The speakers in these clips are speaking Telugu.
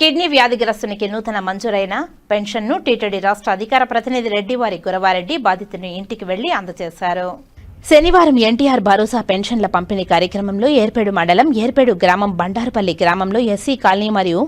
కిడ్నీ వ్యాధిగ్రస్తునికి నూతన మంజూరైన పెన్షన్ను టీటీడీ రాష్ట్ర అధికార ప్రతినిధి రెడ్డి వారి గురవారెడ్డి బాధితుని ఇంటికి వెళ్ళి అందజేశారు. శనివారం ఎన్టీఆర్ భరోసా పెన్షన్ల పంపిణీ కార్యక్రమంలో ఏర్పేడు మండలం ఏర్పేడు గ్రామం బండారుపల్లి గ్రామంలో ఎస్సీ కాలనీ మరియు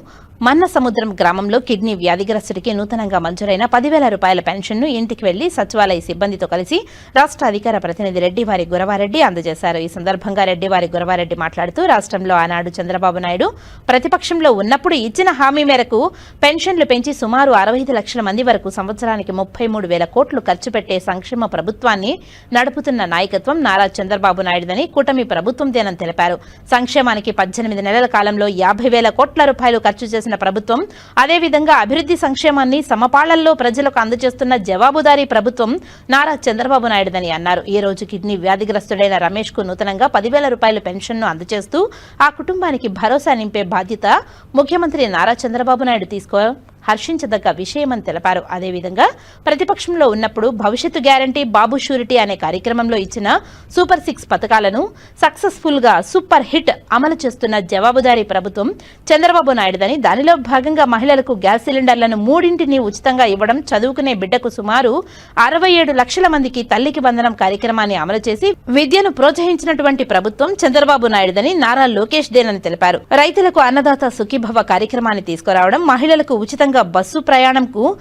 మన్న సముద్రం గ్రామంలో కిడ్నీ వ్యాధిగ్రస్తుడికి నూతనంగా మంజూరైన పదివేల రూపాయల పెన్షన్ను ఇంటికి వెళ్ళి సచివాలయ సిబ్బందితో కలిసి రాష్ట్ర అధికార ప్రతినిధి రెడ్డివారి గురవారెడ్డి అందజేశారు. ఈ సందర్భంగా రెడ్డివారి గురవారెడ్డి మాట్లాడుతూ రాష్ట్రంలో ఆనాడు చంద్రబాబు నాయుడు ప్రతిపక్షంలో ఉన్నప్పుడు ఇచ్చిన హామీ మేరకు పెన్షన్లు పెంచి సుమారు అరవై ఐదు లక్షల మంది వరకు సంవత్సరానికి ముప్పై మూడు వేల కోట్లు ఖర్చు పెట్టే సంక్షేమ ప్రభుత్వాన్ని నడుపుతున్న నాయకత్వం నారా చంద్రబాబు నాయుడుదని కూటమి ప్రభుత్వందేనని తెలిపారు. సంక్షేమానికి పద్దెనిమిది నెలల కాలంలో యాభై వేల కోట్ల రూపాయలు ఖర్చు చేసిన ప్రభుత్వం అదేవిధంగా అభివృద్ధి సంక్షేమాన్ని సమపాళల్లో ప్రజలకు అందజేస్తున్న జవాబుదారీ ప్రభుత్వం నారా చంద్రబాబు నాయుడుదని అన్నారు. ఈ రోజు కిడ్నీ వ్యాధిగ్రస్తుడైన రమేష్కు నూతనంగా పదివేల రూపాయల పెన్షన్ను అందజేస్తూ ఆ కుటుంబానికి భరోసా నింపే బాధ్యత ముఖ్యమంత్రి నారా చంద్రబాబు నాయుడు తీసుకో హర్షించదగ్గ విషయమని తెలిపారు. అదేవిధంగా ప్రతిపక్షంలో ఉన్నప్పుడు భవిష్యత్తు గ్యారంటీ బాబు షూరిటీ అనే కార్యక్రమంలో ఇచ్చిన సూపర్ సిక్స్ పథకాలను సక్సెస్ఫుల్గా సూపర్ హిట్ అమలు చేస్తున్న జవాబుదారీ ప్రభుత్వం చంద్రబాబు నాయుడుదని దానిలో భాగంగా మహిళలకు గ్యాస్ సిలిండర్లను మూడింటిని ఉచితంగా ఇవ్వడం చదువుకునే బిడ్డకు సుమారు అరవై ఏడు లక్షల మందికి తల్లికి బంధనం కార్యక్రమాన్ని అమలు చేసి విద్యను ప్రోత్సహించినటువంటి ప్రభుత్వం చంద్రబాబు నాయుడుదని నారా లోకేష్ దేనని తెలిపారు. రైతులకు అన్నదాత సుఖీభవ కార్యక్రమాన్ని తీసుకురావడం మహిళలకు ఉచితంగా బస్సు ప్రయాణంకు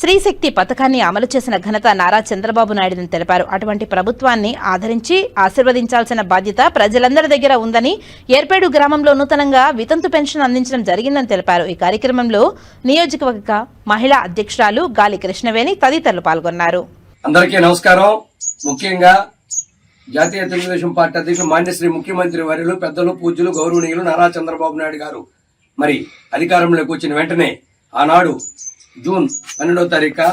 శ్రీశక్తి పథకాన్ని అమలు చేసిన ఘనత నారా చంద్రబాబు నాయుడుని తెలిపారు. అటువంటి ప్రభుత్వాన్ని ఆదరించి ఆశీర్వదించాల్సిన బాధ్యత ప్రజలందరి దగ్గర ఉందని ఏర్పేడు గ్రామంలో నూతనంగా వితంతు పెన్షన్ అందించడం జరిగిందని తెలిపారు. ఈ కార్యక్రమంలో నియోజకవర్గ మహిళా అధ్యక్షురాలు గాలి కృష్ణవేణి తదితరులు పాల్గొన్నారు. అందరికీ నమస్కారం. ముఖ్యంగా జాతీయ తెలుగుదేశం పార్టీ అధ్యక్షులు మాన్యశ్రీ ముఖ్యమంత్రి వర్యులు పెద్దలు పూజ్యులు గౌరవనీయులు నారా చంద్రబాబు నాయుడు గారు. మరి అధికారంలోకి వచ్చిన వెంటనే ఆనాడు జూన్ పన్నెండవ తారీఖు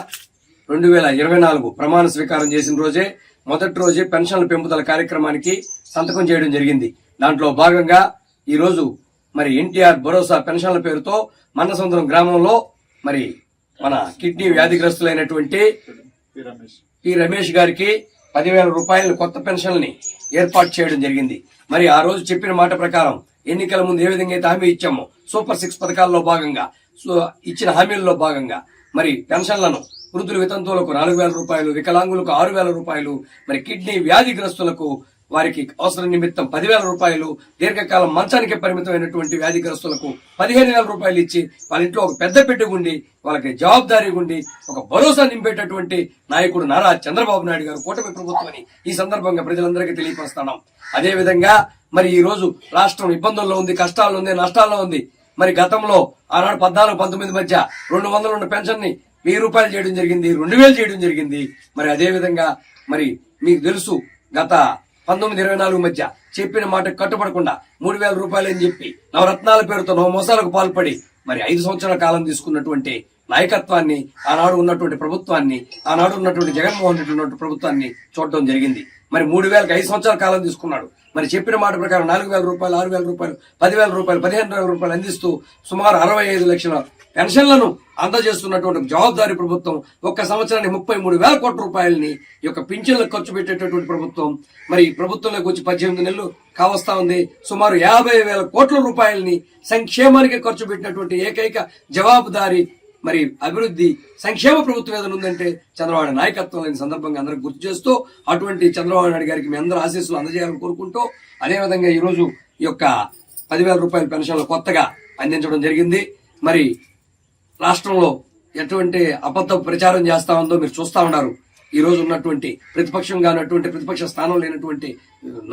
రెండు వేల ఇరవై నాలుగు ప్రమాణ స్వీకారం చేసిన రోజే మొదటి రోజే పెన్షన్ల పెంపుదల కార్యక్రమానికి సంతకం చేయడం జరిగింది. దాంట్లో భాగంగా ఈరోజు మరి ఎన్టీఆర్ భరోసా పెన్షన్ల పేరుతో మన్నసముద్రం గ్రామంలో మరి మన కిడ్నీ వ్యాధిగ్రస్తులైనటువంటి పి రమేష్ గారికి పదివేల రూపాయల కొత్త పెన్షన్ని ఏర్పాటు చేయడం జరిగింది. మరి ఆ రోజు చెప్పిన మాట ప్రకారం ఎన్నికల ముందు ఏ విధంగా అయితే హామీ ఇచ్చామో సూపర్ సిక్స్ పథకాల్లో భాగంగా ఇచ్చిన హామీల్లో భాగంగా మరి పెన్షన్లను వృద్ధులు వితంతువులకు నాలుగు వేల రూపాయలు వికలాంగులకు ఆరు వేల రూపాయలు మరి కిడ్నీ వ్యాధిగ్రస్తులకు వారికి అవసరం నిమిత్తం పదివేల రూపాయలు దీర్ఘకాలం మంచానికి పరిమితమైనటువంటి వ్యాధిగ్రస్తులకు పదిహేను వేల రూపాయలు ఇచ్చి వాళ్ళ ఇంట్లో ఒక పెద్ద పెట్టి ఉండి వాళ్ళకి జవాబుదారీ ఉండి ఒక భరోసా నింపేటటువంటి నాయకుడు నారా చంద్రబాబు నాయుడు గారు కూటమి ప్రభుత్వమని ఈ సందర్భంగా ప్రజలందరికీ తెలియపరుస్తున్నాం అదేవిధంగా మరి ఈ రోజు రాష్ట్రం ఇబ్బందుల్లో ఉంది కష్టాల్లో ఉంది నష్టాల్లో ఉంది. మరి గతంలో ఆనాడు పద్నాలుగు పంతొమ్మిది మధ్య రెండు వందలు ఉన్న పెన్షన్ని వెయ్యి రూపాయలు చేయడం జరిగింది రెండు వేలు చేయడం జరిగింది. మరి అదే విధంగా మరి మీకు తెలుసు గత పంతొమ్మిది ఇరవై నాలుగు మధ్య చెప్పిన మాట కట్టుబడకుండా మూడు వేల రూపాయలు అని చెప్పి నవరత్నాల పేరుతో నవ మోసాలకు పాల్పడి మరి ఐదు సంవత్సరాల కాలం తీసుకున్నటువంటి నాయకత్వాన్ని ఆనాడు ఉన్నటువంటి ప్రభుత్వాన్ని ఆనాడు ఉన్నటువంటి జగన్మోహన్ రెడ్డి ఉన్నటువంటి ప్రభుత్వాన్ని చూడడం జరిగింది. మరి మూడు వేలకు ఐదు సంవత్సరాల కాలం తీసుకున్నాడు. మరి చెప్పిన మాట ప్రకారం నాలుగు వేల రూపాయలు ఆరు వేల రూపాయలు పదివేల రూపాయలు పదిహేను వేల రూపాయలు అందిస్తూ సుమారు అరవై ఐదు లక్షల పెన్షన్లను అందజేస్తున్నటువంటి జవాబుదారీ ప్రభుత్వం ఒక్క సంవత్సరానికి ముప్పై మూడు వేల కోట్ల రూపాయలని ఈ యొక్క పింఛన్లకు ఖర్చు పెట్టేటటువంటి ప్రభుత్వం. మరి ప్రభుత్వంలోకి వచ్చి పద్దెనిమిది నెలలు కావస్తా ఉంది. సుమారు యాభై వేల కోట్ల రూపాయలని సంక్షేమానికి ఖర్చు పెట్టినటువంటి ఏకైక జవాబుదారీ మరి అభివృద్ధి సంక్షేమ ప్రభుత్వం ఏదైనా ఉందంటే చంద్రబాబు నాయకత్వం లేని సందర్భంగా అందరూ గుర్తు చేస్తూ అటువంటి చంద్రబాబు నాయుడు గారికి మీ అందరూ ఆశీస్సులు అందజేయాలని కోరుకుంటూ అదేవిధంగా ఈరోజు ఈ యొక్క పదివేల రూపాయల పెన్షన్లు కొత్తగా అందించడం జరిగింది. మరి రాష్ట్రంలో ఎటువంటి అబద్ధ ప్రచారం చేస్తా ఉందో మీరు చూస్తా ఉన్నారు. ఈ రోజు ఉన్నటువంటి ప్రతిపక్షంగా ఉన్నటువంటి ప్రతిపక్ష స్థానం లేనటువంటి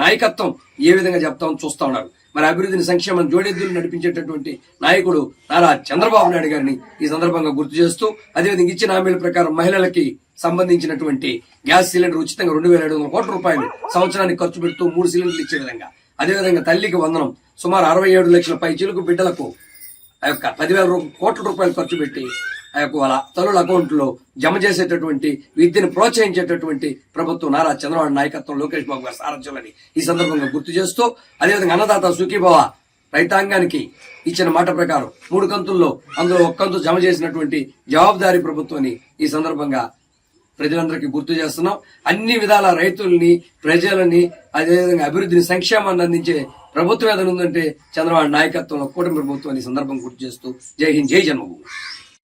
నాయకత్వం ఏ విధంగా చెప్తామని చూస్తూ ఉన్నారు. మరి అభివృద్ధిని సంక్షేమం జోడెద్దులు నడిపించేటటువంటి నాయకుడు నారా చంద్రబాబు నాయుడు గారిని ఈ సందర్భంగా గుర్తు చేస్తూ అదేవిధంగా ఇచ్చిన హామీల ప్రకారం మహిళలకి సంబంధించినటువంటి గ్యాస్ సిలిండర్ ఉచితంగా రెండు వేల ఏడు వందల కోట్ల రూపాయలు సంవత్సరానికి ఖర్చు పెడుతూ మూడు సిలిండర్లు ఇచ్చే విధంగా. అదేవిధంగా తల్లికి వందనం సుమారు అరవై ఏడు లక్షల పై చిలుకు బిడ్డలకు ఆ యొక్క పదివేల కోట్ల రూపాయలు ఖర్చు పెట్టి తల్లుల అకౌంట్లో జమ చేసేటటువంటి విద్యను ప్రోత్సహించేటటువంటి ప్రభుత్వం నారా చంద్రబాబు నాయకత్వం లోకేష్ బాబు గారు సారథ్యంలోని ఈ సందర్భంగా గుర్తు చేస్తూ అదేవిధంగా అన్నదాత సుఖీభవ రైతాంగానికి ఇచ్చిన మాట ప్రకారం మూడు కంతుల్లో అందులో ఒక్క కంతు జమ చేసినటువంటి జవాబుదారీ ప్రభుత్వాన్ని ఈ సందర్భంగా ప్రజలందరికీ గుర్తు చేస్తున్నాం. అన్ని విధాల రైతుల్ని ప్రజలని అదేవిధంగా అభివృద్ధిని సంక్షేమాన్ని అందించే ప్రభుత్వం ఏదైనా ఉందంటే చంద్రబాబు నాయకత్వంలో కూటమి ప్రభుత్వం ఈ సందర్భం గుర్తు చేస్తూ జై హింద్ జై జన్మభూమి.